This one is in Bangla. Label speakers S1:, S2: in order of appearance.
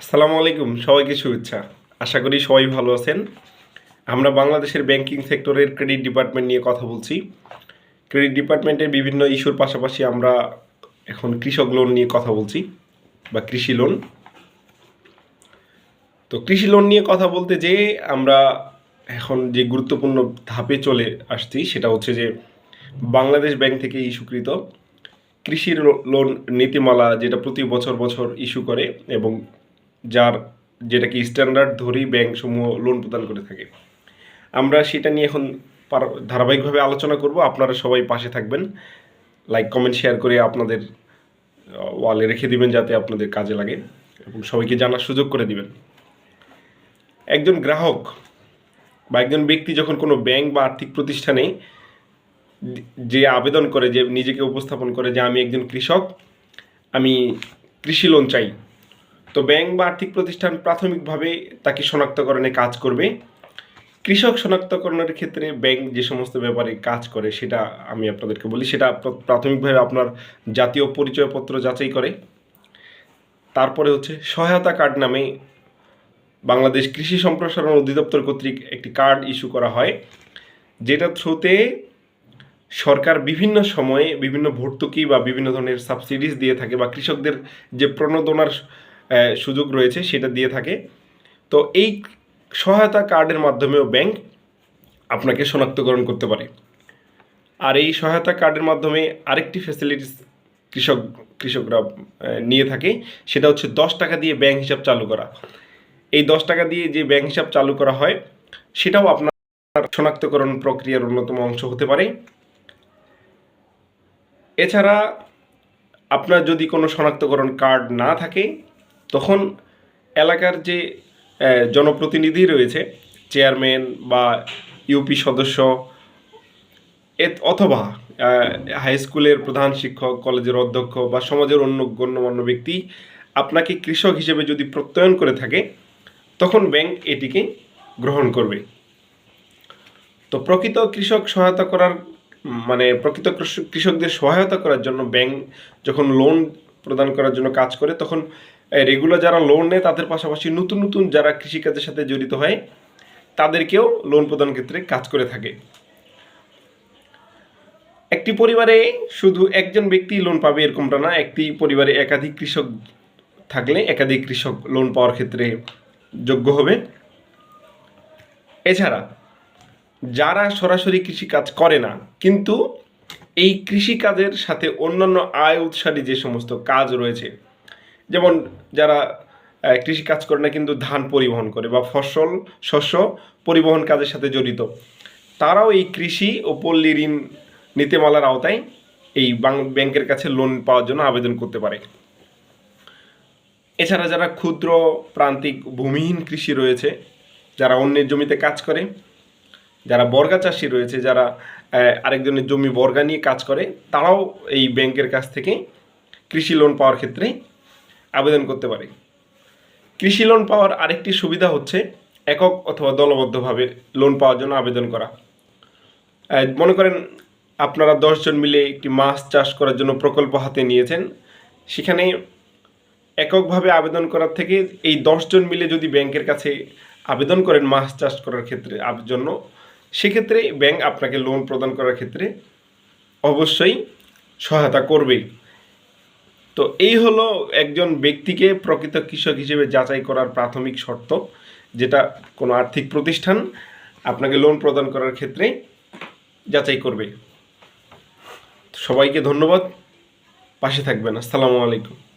S1: আসসালামু আলাইকুম, সবাইকে শুভেচ্ছা। আশা করি সবাই ভালো আছেন। আমরা বাংলাদেশের ব্যাংকিং সেক্টরের ক্রেডিট ডিপার্টমেন্ট নিয়ে কথা বলছি। ক্রেডিট ডিপার্টমেন্টের বিভিন্ন ইস্যুর পাশাপাশি আমরা এখন কৃষক লোন নিয়ে কথা বলছি, বা কৃষি লোন তো কৃষি লোন নিয়ে কথা বলতে যে আমরা এখন যে গুরুত্বপূর্ণ ধাপে চলে আসছি, সেটা হচ্ছে যে বাংলাদেশ ব্যাংক থেকে ইস্যুকৃত কৃষি লোন নীতিমালা, যেটা প্রতি বছর বছর ইস্যু করে এবং যার যেটাকে স্ট্যান্ডার্ড ধরেই ব্যাংক সমূহ লোন প্রদান করে থাকে। আমরা সেটা নিয়ে এখন ধারাবাহিকভাবে আলোচনা করব। আপনারা সবাই পাশে থাকবেন। লাইক কমেন্ট শেয়ার করে আপনাদের ওয়ালে রেখে দিবেন যাতে আপনাদের কাজে লাগে এবং সবাইকে জানার সুযোগ করে দিবেন। একজন গ্রাহক বা একজন ব্যক্তি যখন কোনো ব্যাংক বা আর্থিক প্রতিষ্ঠানে যে আবেদন করে, যে নিজেকে উপস্থাপন করে যে আমি একজন কৃষক, আমি কৃষি লোন চাই তো ব্যাংক বা আর্থিক প্রতিষ্ঠান প্রাথমিকভাবে তাকে শনাক্তকরণে কাজ করবে। কৃষক শনাক্তকরণের ক্ষেত্রে ব্যাংক যে সমস্ত ব্যাপারে কাজ করে, সেটা আমি আপনাদেরকে বলি। সেটা প্রাথমিকভাবে আপনার জাতীয় পরিচয়পত্র যাচাই করে। তারপরে হচ্ছে সহায়তা কার্ড নামে বাংলাদেশ কৃষি সম্প্রসারণ অধিদপ্তর কর্তৃক একটি কার্ড ইস্যু করা হয়, যেটা থ্রুতে সরকার বিভিন্ন সময়ে বিভিন্ন ভর্তুকি বা বিভিন্ন ধরনের সাবসিডিজ দিয়ে থাকে বা কৃষকদের যে প্রণোদনার সুযোগ রয়েছে, সেটা দিয়ে থাকে। তো এই সহায়তা কার্ডের মাধ্যমেও ব্যাংক আপনাকে শনাক্তকরণ করতে পারে। আর এই সহায়তা কার্ডের মাধ্যমে আরেকটি ফ্যাসিলিটিস কৃষক, কৃষকরা নিয়ে থাকে, সেটা হচ্ছে দশ টাকা দিয়ে ব্যাংক হিসাব চালু করা। এই দশ টাকা দিয়ে যে ব্যাংক হিসাব চালু করা হয়, সেটাও আপনার শনাক্তকরণ প্রক্রিয়ার অন্যতম অংশ হতে পারে। এছাড়া আপনার যদি কোনো শনাক্তকরণ কার্ড না থাকে তখন এলাকার যে জনপ্রতিনিধি রয়েছে, চেয়ারম্যান বা ইউপি সদস্য অথবা হাই স্কুলের প্রধান শিক্ষক, কলেজের অধ্যক্ষ বা সমাজের অন্য গণ্যমান্য ব্যক্তি আপনাকে কৃষক হিসেবে যদি প্রত্যয়ন করে থাকে, তখন ব্যাংক এটিকে গ্রহণ করবে। তো প্রকৃত কৃষক সহায়তা করার মানে প্রকৃত কৃষ- কৃষকদের সহায়তা করার জন্য ব্যাংক যখন লোন প্রদান করার জন্য কাজ করে, তখন রেগুলার যারা লোন নেয়, তাদের পাশাপাশি নতুন নতুন যারা কৃষিকাজের সাথে জড়িত হয়, তাদেরকেও লোন প্রদান ক্ষেত্রে কাজ করে থাকে। একটি পরিবারে শুধু একজন ব্যক্তি লোন পাবে এরকমটা না, একটি পরিবারে একাধিক কৃষক থাকলে একাধিক কৃষক লোন পাওয়ার ক্ষেত্রে যোগ্য হবে। এছাড়া, যারা সরাসরি কৃষিকাজ করে না, কিন্তু এই কৃষিকাজের সাথে অন্যান্য আয় উৎসারী যে সমস্ত কাজ রয়েছে যেমন যারা আহ, কৃষিকাজ করে না কিন্তু ধান পরিবহন করে বা ফসল শস্য পরিবহন কাজের সাথে জড়িত তারাও এই কৃষি ও পল্লী ঋণ নীতিমালার আওতায় এই ব্যাংকের কাছে লোন পাওয়ার জন্য আবেদন করতে পারে। এছাড়া যারা ক্ষুদ্র প্রান্তিক ভূমিহীন কৃষি রয়েছে যারা অন্যের জমিতে কাজ করে যারা বর্গা চাষি রয়েছে যারা আরেকজনের জমি বর্গা নিয়ে কাজ করে তারাও এই ব্যাংকের কাছ থেকে কৃষি লোন পাওয়ার ক্ষেত্রে আবেদন করতে পারে। কৃষি লোন পাওয়ার আরেকটি সুবিধা হচ্ছে একক অথবা দলবদ্ধভাবে লোন পাওয়ার জন্য আবেদন করা। মনে করেন আপনারা দশজন মিলে একটি মাছ চাষ করার জন্য প্রকল্প হাতে নিয়েছেন। সেখানে এককভাবে আবেদন করার থেকে এই দশজন মিলে যদি ব্যাংকের কাছে আবেদন করেন মাছ চাষ করার ক্ষেত্রে জন্য, সেক্ষেত্রে ব্যাংক আপনাকে লোন প্রদান করার ক্ষেত্রে অবশ্যই সহায়তা করবেই। তো এই হলো একজন ব্যক্তিকে প্রকৃত কৃষক হিসেবে যাচাই করার প্রাথমিক শর্ত, যেটা কোনো আর্থিক প্রতিষ্ঠান আপনাকে লোন প্রদান করার ক্ষেত্রে যাচাই করবে। সবাইকে ধন্যবাদ। পাশে থাকবেন। আসসালামু আলাইকুম।